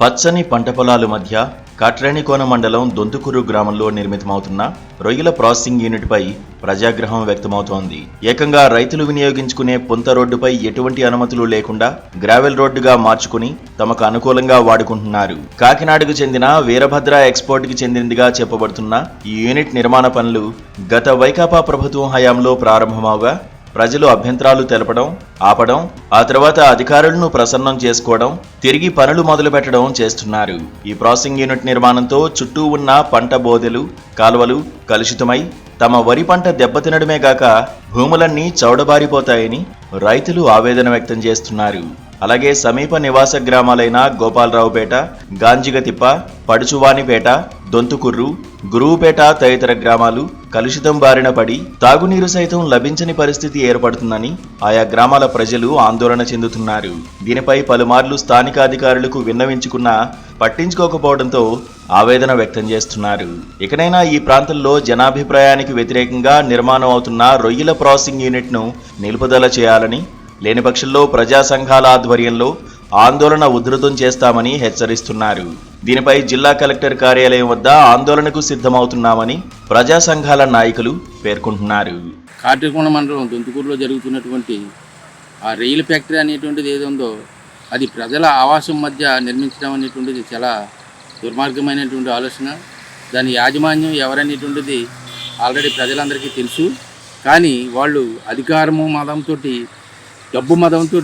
పచ్చని పంట పొలాలు మధ్య కాట్రేణికోన మండలం దొంతుకూరు గ్రామంలో నిర్మితమవుతున్న రొయ్యల ప్రాసెసింగ్ యూనిట్పై ప్రజాగ్రహం వ్యక్తమవుతోంది. ఏకంగా రైతులు వినియోగించుకునే పుంత రోడ్డుపై ఎటువంటి అనుమతులు లేకుండా గ్రావెల్ రోడ్డుగా మార్చుకుని తమకు అనుకూలంగా వాడుకుంటున్నారు. కాకినాడకు చెందిన వీరభద్ర ఎక్స్పోర్ట్కి చెందినదిగా చెప్పబడుతున్న ఈ యూనిట్ నిర్మాణ పనులు గత వైకాపా ప్రభుత్వం హయాంలో ప్రారంభమవగా ప్రజలు అభ్యంతరాలు తెలపడం ఆపడం ఆ తర్వాత అధికారులను ప్రసన్నం చేసుకోవడం తిరిగి పనులు మొదలుపెట్టడం చేస్తున్నారు. ఈ ప్రాసెసింగ్ యూనిట్ నిర్మాణంతో చుట్టూ ఉన్న పంట బోదెలు కాలువలు కలుషితమై తమ వరి పంట దెబ్బతినడమే గాక భూములన్నీ చౌడబారిపోతాయని రైతులు ఆవేదన వ్యక్తం చేస్తున్నారు. అలాగే సమీప నివాస గ్రామాలైన గోపాలరావుపేట గాంజిగతిప్ప పడుచువానిపేట దొంతుకుర్రు గురువుపేట తదితర గ్రామాలు కలుషితం బారిన పడి తాగునీరు సైతం లభించని పరిస్థితి ఏర్పడుతుందని ఆయా గ్రామాల ప్రజలు ఆందోళన చెందుతున్నారు. దీనిపై పలుమార్లు స్థానిక అధికారులకు విన్నవించుకున్నా పట్టించుకోకపోవడంతో ఆవేదన వ్యక్తం చేస్తున్నారు. ఇకనైనా ఈ ప్రాంతంలో జనాభిప్రాయానికి వ్యతిరేకంగా నిర్మాణం అవుతున్న రొయ్యల ప్రాసెసింగ్ యూనిట్ను నిలుపుదల చేయాలని లేని పక్షంలో ప్రజా సంఘాల ఆధ్వర్యంలో ఆందోళన ఉధృతం చేస్తామని హెచ్చరిస్తున్నారు. దీనిపై జిల్లా కలెక్టర్ కార్యాలయం వద్ద ఆందోళనకు సిద్ధమవుతున్నామని ప్రజా సంఘాల నాయకులు పేర్కొంటున్నారు. కాటికొండ మండలం దొంతుకూరులో జరుగుతున్నటువంటి ఆ రైలు ఫ్యాక్టరీ అనేటువంటిది ఏది ఉందో అది ప్రజల ఆవాసం మధ్య నిర్మించడం అనేటువంటిది చాలా దుర్మార్గమైనటువంటి ఆలోచన. దాని యాజమాన్యం ఎవరనేటువంటిది ఆల్రెడీ ప్రజలందరికీ తెలుసు. కానీ వాళ్ళు అధికారము మతంతో డబ్బు మదంతో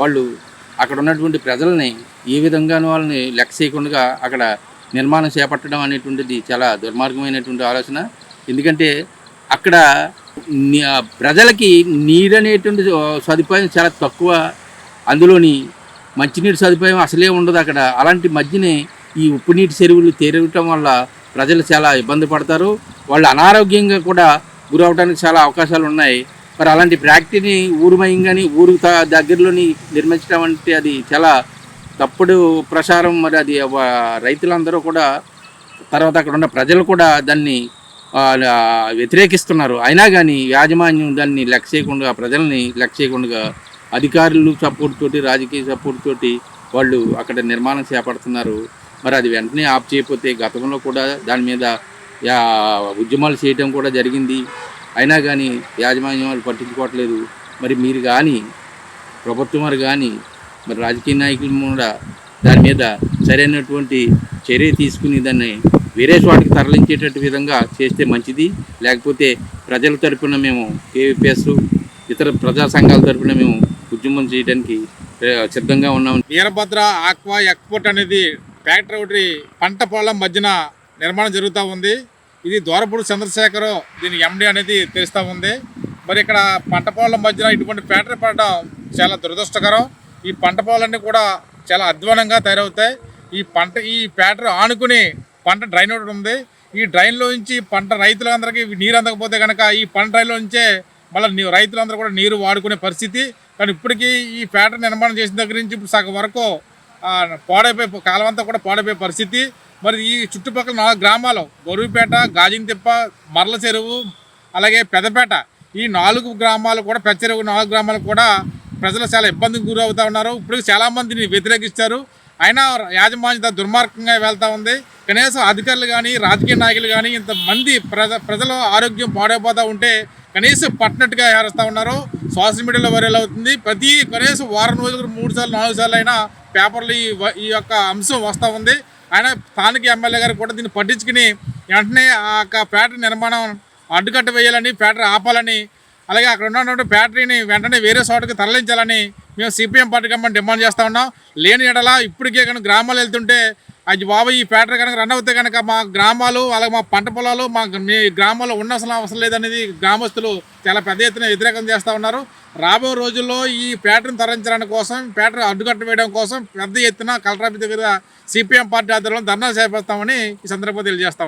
వాళ్ళు అక్కడ ఉన్నటువంటి ప్రజల్ని ఏ విధంగానూ వాళ్ళని లెక్క చేయకుండా అక్కడ నిర్మాణం చేపట్టడం అనేటువంటిది చాలా దుర్మార్గమైనటువంటి ఆలోచన. ఎందుకంటే అక్కడ ప్రజలకి నీరు అనేటువంటి సదుపాయం చాలా తక్కువ. అందులోని మంచినీటి సదుపాయం అసలే ఉండదు అక్కడ. అలాంటి మధ్యనే ఈ ఉప్పు నీటి చెరువులు తెరవటం వల్ల ప్రజలు చాలా ఇబ్బంది పడతారు. వాళ్ళు అనారోగ్యంగా కూడా గురవడానికి చాలా అవకాశాలు ఉన్నాయి మరి అలాంటి ఫ్యాక్టరీని ఊరుమయంగాని ఊరు దగ్గరలోని నిర్మించడం అంటే అది చాలా తప్పుడు ప్రసారం మరి అది రైతులందరూ కూడా తర్వాత అక్కడ ఉన్న ప్రజలు కూడా దాన్ని వ్యతిరేకిస్తున్నారు. అయినా కానీ యాజమాన్యం దాన్ని లెక్క చేయకుండా ప్రజల్ని లెక్క చేయకుండా అధికారులు సపోర్ట్ తోటి రాజకీయ సపోర్ట్ తోటి వాళ్ళు అక్కడ నిర్మాణం చేపడుతున్నారు. మరి అది వెంటనే ఆఫ్ చేయకపోతే గతంలో కూడా దాని మీద ఉద్యమాలు చేయటం కూడా జరిగింది. అయినా కానీ యాజమాన్యం వాళ్ళు పట్టించుకోవట్లేదు. మరి మీరు కానీ ప్రభుత్వం వారు కానీ మరి రాజకీయ నాయకులు కూడా దాని మీద సరైనటువంటి చర్య తీసుకుని దాన్ని వేరే వాటికి తరలించేటట్టు విధంగా చేస్తే మంచిది. లేకపోతే ప్రజల తరపున మేము కేవీపీఎస్ ఇతర ప్రజా సంఘాల తరపున మేము ఉద్యమం చేయడానికి సిద్ధంగా ఉన్నాం. వీరభద్ర ఆక్వా ఎక్స్పోర్ట్ అనేది ఫ్యాక్టరీ ఒకటి పంట పొలం మధ్యన నిర్మాణం జరుగుతూ ఉంది. ఇది ద్వారపూడి చంద్రశేఖర్ దీని ఎండి అనేది తెలుస్తూ ఉంది. మరి ఇక్కడ పంట పొలం మధ్యన ఇటువంటి ఫ్యాక్టరీ పడడం చాలా దురదృష్టకరం. ఈ పంట పొలాలన్నీ కూడా చాలా అధ్వానంగా తయారవుతాయి. ఈ పంట ఈ ఫ్యాక్టరీ ఆనుకుని పంట డ్రైన్ ఒకటి ఉంది. ఈ డ్రైన్లో నుంచి పంట రైతులందరికీ నీరు అందకపోతే కనుక ఈ పంట డ్రైన్లో నుంచే మళ్ళీ రైతులందరూ కూడా నీరు వాడుకునే పరిస్థితి. కానీ ఇప్పటికీ ఈ ఫ్యాక్టరీ నిర్మాణం చేసిన దగ్గర నుంచి ఇప్పుడు సగం వరకు పాడైపోయే పాడైపోయి కాలం అంతా కూడా పాడైపోయే పరిస్థితి. మరి ఈ చుట్టుపక్కల నాలుగు గ్రామాలు గొరువుపేట గాజింతిప్ప మరల చెరువు అలాగే పెదపేట ఈ నాలుగు గ్రామాలు కూడా పెద్ద చెరువు నాలుగు గ్రామాలు కూడా ప్రజలు చాలా ఇబ్బందికి గురవుతూ ఉన్నారు. ఇప్పుడు చాలామందిని వ్యతిరేకిస్తారు అయినా యాజమాన్యత దుర్మార్గంగా వెళ్తా ఉంది. కనీసం అధికారులు కానీ రాజకీయ నాయకులు కానీ ఇంతమంది ప్రజ ప్రజల ఆరోగ్యం పాడైపోతూ ఉంటే కనీసం పట్టినట్టుగా వ్యవహరిస్తూ ఉన్నారు. సోషల్ మీడియాలో వైరల్ అవుతుంది. ప్రతి కనీసం వారం రోజులు మూడు సార్లు నాలుగు సార్లు అయినా పేపర్లు ఈ వ- ఈ యొక్క అంశం వస్తూ ఉంది. ఆయన స్థానిక ఎమ్మెల్యే గారు కూడా దీన్ని పట్టించుకుని వెంటనే ఆ యొక్క ఫ్యాక్టరీ నిర్మాణం అడ్డుకట్ట వేయాలని ఫ్యాక్టరీ ఆపాలని అలాగే అక్కడ ఉన్నటువంటి ఫ్యాక్టరీని వెంటనే వేరే చోటకి తరలించాలని మేము సిపిఎం పార్టీ కమ్మని డిమాండ్ చేస్తూ ఉన్నాం. లేని ఎడల ఇప్పటికే కానీ గ్రామాలు వెళ్తుంటే అది బాబు ఈ ఫ్యాక్టరీ కనుక రన్ అవుతే కనుక మా గ్రామాలు అలాగే మా పంట పొలాలు మా మీ గ్రామాల్లో ఉండవలసిన అవసరం లేదనేది గ్రామస్తులు చాలా పెద్ద ఎత్తున వ్యతిరేకం చేస్తూ ఉన్నారు. రాబోయే రోజుల్లో ఈ ఫ్యాక్టరీని తరలించడానికి కోసం ఫ్యాక్టరీ అడ్డుకట్ట వేయడం కోసం పెద్ద ఎత్తున కలెక్టర్ దగ్గర సిపిఎం పార్టీ ఆధ్వర్యంలో ధర్నా చేపడతామని ఈ సందర్భంగా తెలియజేస్తా